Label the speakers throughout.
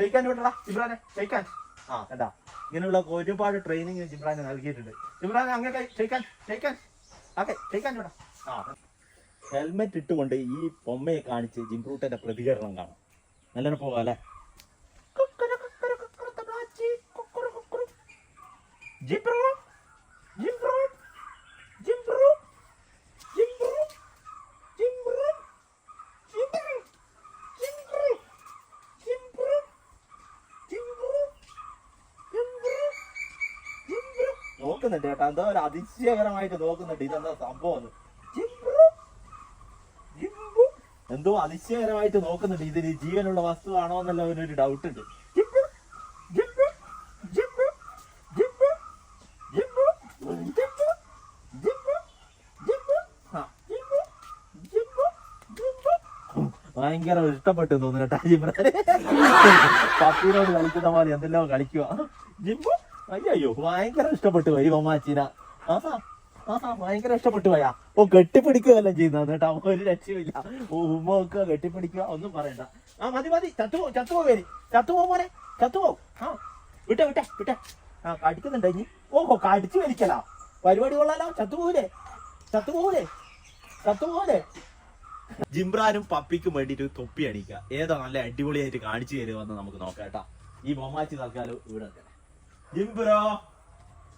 Speaker 1: ഷെയ്ക്കാൻ വിട്ടടാ ജിബ്രാനെ ഷെയ്ക്കാൻ ആ. കണ്ടാ ഇങ്ങനെയുള്ള ഒരുപാട് ട്രെയിനിങ് ജിബ്രാനെ നൽകിയിട്ടുണ്ട്. ജിബ്രാനെ അങ്ങനെ ഷെയ്ക്കാൻ ഷെയ്ക്കാൻ ഓക്കെ ഷെയ്ക്കാൻ വിടാ. ആ. ഹെൽമെറ്റ് ഇട്ടുകൊണ്ട് ഈ പൊമ്മയെ കാണിച്ച് ജിംബ്രൂട്ടന്റെ പ്രതികരണം കാണാം. നല്ലോണം പോകാം അല്ലേ? നോക്കുന്നുണ്ട് കേട്ടോ എന്തോ ഒരു അതിശയകരമായിട്ട് നോക്കുന്നുണ്ട് ഇതെന്താ സംഭവം എന്തോ അതിശയകരമായിട്ട് നോക്കുന്നുണ്ട് ഇതിന് ജീവനുള്ള വസ്തുവാണോ എന്നുള്ള ഒരു ഡൗട്ട് ഉണ്ട് ഭയങ്കര ഇഷ്ടപ്പെട്ടു തോന്നുന്നു കേട്ടാ ജിബ്രാൻ പപ്പീനോട് കളിക്കുന്ന പോലെ എന്തെല്ലാം കളിക്കുക ജിബ്ബു അയ്യോ ഭയങ്കര ഇഷ്ടപ്പെട്ടു പോയി മമ്മാച്ചിന. ആഹാ ആഹാ ഭയങ്കര ഇഷ്ടപ്പെട്ടു പോയാ. ഓ കെട്ടിപ്പിടിക്കുകയല്ലേ ചെയ്യുന്നത് കേട്ടോ. ഒരു രക്ഷയില്ല ഓ ഉമ്മ വെക്കുക കെട്ടിപ്പിടിക്കുക ഒന്നും പറയണ്ട. ആ മതി മതി. ചത്തുപോ ചത്തുപോ പേര് ചത്തുപോ മോനെ ചത്തുപോ. ആ വിട്ടെ വിട്ടെ വിട്ടെ. ആ കടിക്കുന്നുണ്ട് ഇനി? ഓഹോ കടിച്ചു വലിക്കലാ. പരിപാടി കൊള്ളാലോ. ചത്തുപോകൂലേ. ചത്തുപോകൂലേ. ചത്തുപോകൂലേ. ജിംബ്രാനും പപ്പിക്കും വേണ്ടിയിട്ട് ഒരു തൊപ്പി അടിക്കുക. ഏതാ നല്ല അടിപൊളിയായിട്ട് കാണിച്ചു തരുമെന്ന് നമുക്ക് നോക്കാം കേട്ടാ. ഈ മൊമാച്ചി തൽക്കാലം ഇവിടെ വെക്കണേ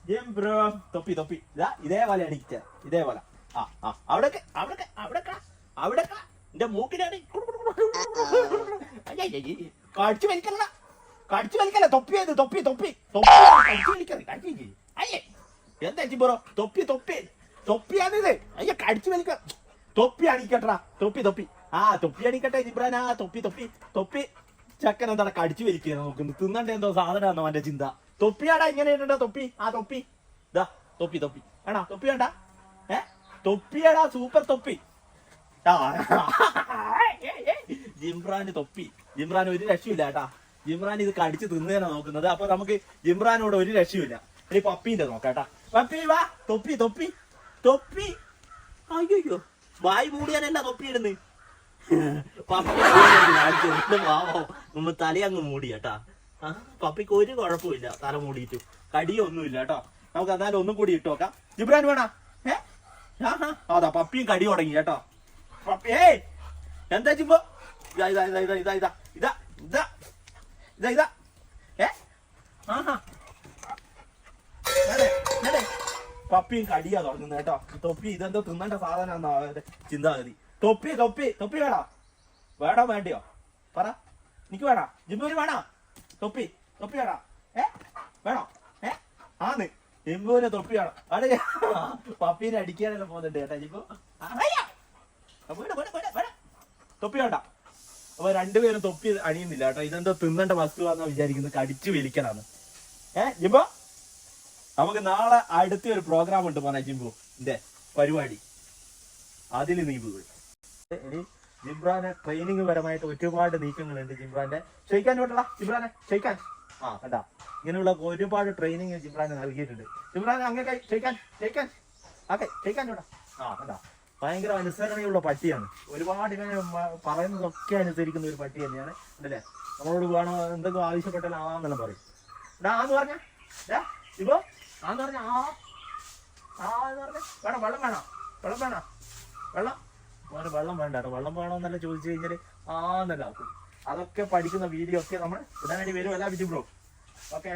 Speaker 1: ജിം ബ്രോ തൊപ്പി. തൊപ്പി ഇതാ ഇതേപോലെ അടിക്കുക ഇതേപോലെ ആ ആ. അവിടൊക്കെ അവിടൊക്കെ അവിടൊക്കെ. അവിടൊക്കെ. എന്റെ മൂക്കിലാണ് കടിച്ചു വലിക്കല്ല കടിച്ചു വലിക്കല്ല? തൊപ്പിയത് തൊപ്പി തൊപ്പി. തൊപ്പി കടിച്ചു കടിച്ചു അയ്യേ എന്താ ജിംബ്രോ? തൊപ്പി തൊപ്പി. തൊപ്പിയാണിത് അയ്യ കടിച്ചു വലിക്ക. തൊപ്പി അടിക്കട്ടാ തൊപ്പി തൊപ്പി. ആ തൊപ്പി അടിക്കട്ടെ ജിബ്രാൻ ആ തൊപ്പി തൊപ്പി. തൊപ്പി. ചക്കൻ എന്താണ് കടിച്ചു വലിക്കുക നോക്കുന്നു തിന്നണ്ടേ എന്തോ സാധനമാണോ അവന്റെ ചിന്ത. തൊപ്പിയാടാ ഇങ്ങനെ ഇടണ്ട തൊപ്പി. ആ തൊപ്പി. ദാ തൊപ്പി തൊപ്പി. ആണോ? തൊപ്പി വേണ്ട. ഏ? തൊപ്പിയാടാ സൂപ്പർ തൊപ്പി. ജിംറാന് തൊപ്പി. ജിംറാൻ ഒരു രക്ഷയില്ല കേട്ടാ. ജിംറാൻ ഇത് കടിച്ച് തിന്നുകയാണ് നോക്കുന്നത്. അപ്പൊ നമുക്ക് ജിംറാനോട് ഒരു രക്ഷയില്ല. ഇനി പപ്പീന്റെ നോക്കാട്ടാ പപ്പി വാ. തൊപ്പി തൊപ്പി. തൊപ്പി. അയ്യോ വായി മൂടിയാനല്ല തൊപ്പി ഇടുന്ന്. പപ്പി തലയങ്ങ് മൂടി കേട്ടാ. ആ, പപ്പിക്ക് ഒരു കുഴപ്പമില്ല. തല മൂടിയിട്ട്. കടിയൊന്നുമില്ല കേട്ടോ. നമുക്ക് എന്നാലും ഒന്നും കൂടി ഇട്ട് നോക്കാം. ജിബ്രാൻ വേണ? ഏ? അതാ പപ്പിയും കടി തുടങ്ങി കേട്ടോ. പപ്പി ഏയ്! എന്താ ചുമ്പോ ഇതാ ഇതാ ഇതാ ഇതാ ഇതാ ഇതാ ഇതാ ഇതാ ഇതാ ഇതാ. ഏ? ആഹാ. പപ്പിയും കടിയാ തുടങ്ങുന്നത് കേട്ടോ. തൊപ്പി ഇതെന്തോ തിന്നേണ്ട സാധനം ചിന്താഗതി. തൊപ്പി തൊപ്പി തൊപ്പി വേണോ? വേണോ വേണ്ടിയോ? പറ. എനിക്ക് വേണോ? ജിമ്മൂര് വേണോ? തൊപ്പി തൊപ്പി വേണോ ഏ? വേണോ? ഏ? ആന്ന്. എമ്പൂരെ തൊപ്പി വേണോ അവിടെ പപ്പീനെ അടിക്കാനല്ല പോകുന്നുണ്ട് കേട്ടാ ഇപ്പൊ. തൊപ്പി വേണ്ട. അപ്പൊ രണ്ടുപേരും തൊപ്പി അണിയുന്നില്ല കേട്ടോ. ഇതെന്തോ തിന്നേണ്ട വസ്തുവാന്നാ വിചാരിക്കുന്നത്. കടിച്ചു വലിക്കലാണ് ഏ ജിമ്പോ? നമുക്ക് നാളെ അടുത്ത ഒരു പ്രോഗ്രാം ഉണ്ട് മോനെ ജിംബു എന്റെ പരിപാടി. അതിൽ നീ പോയി. ജിംബ്രാനെ ട്രെയിനിങ് പരമായിട്ട് ഒരുപാട് നീക്കങ്ങളുണ്ട് ജിംബ്രാന്റെ ക്ഷയിക്കാൻ വിട്ടടാ ജിംബ്രാനെ ക്ഷയിക്കാൻ ആ കണ്ടാ. ഇങ്ങനെയുള്ള ഒരുപാട് ട്രെയിനിങ് ജിംബ്രാന് നൽകിയിട്ടുണ്ട്. ജിംബ്രാനെ അങ്ങനെ ക്ഷയിക്കാൻ ക്ഷയിക്കാൻ ഓക്കെ ക്ഷയിക്കാൻ വേണ്ട ആ കണ്ടാ. ഭയങ്കര അനുസരണയുള്ള പട്ടിയാണ്. ഒരുപാട് ഇങ്ങനെ പറയുന്നതൊക്കെ അനുസരിക്കുന്ന ഒരു പട്ടി തന്നെയാണ്. അല്ലേ നമ്മളോട് വേണോ എന്തെങ്കിലും ആവശ്യപ്പെട്ടാൽ ആന്നെല്ലാം പറയും. എടാ ആന്ന് പറഞ്ഞ. ഇപ്പൊ ആന്ന് പറഞ്ഞ ആ. ആ എന്ന് പറഞ്ഞ. വേണം വെള്ളം വേണോ. വെള്ളം വേണോ. വെള്ളം. മോനെ വെള്ളം വേണ്ട വെള്ളം വേണമെന്നല്ല ചോദിച്ചു കഴിഞ്ഞാൽ ആന്നല്ല അതൊക്കെ പഠിക്കുന്ന വീഡിയോ ഒക്കെ നമ്മൾ ഉടനടി വരും. അല്ല വിധി ബ്രോ ഓക്കെ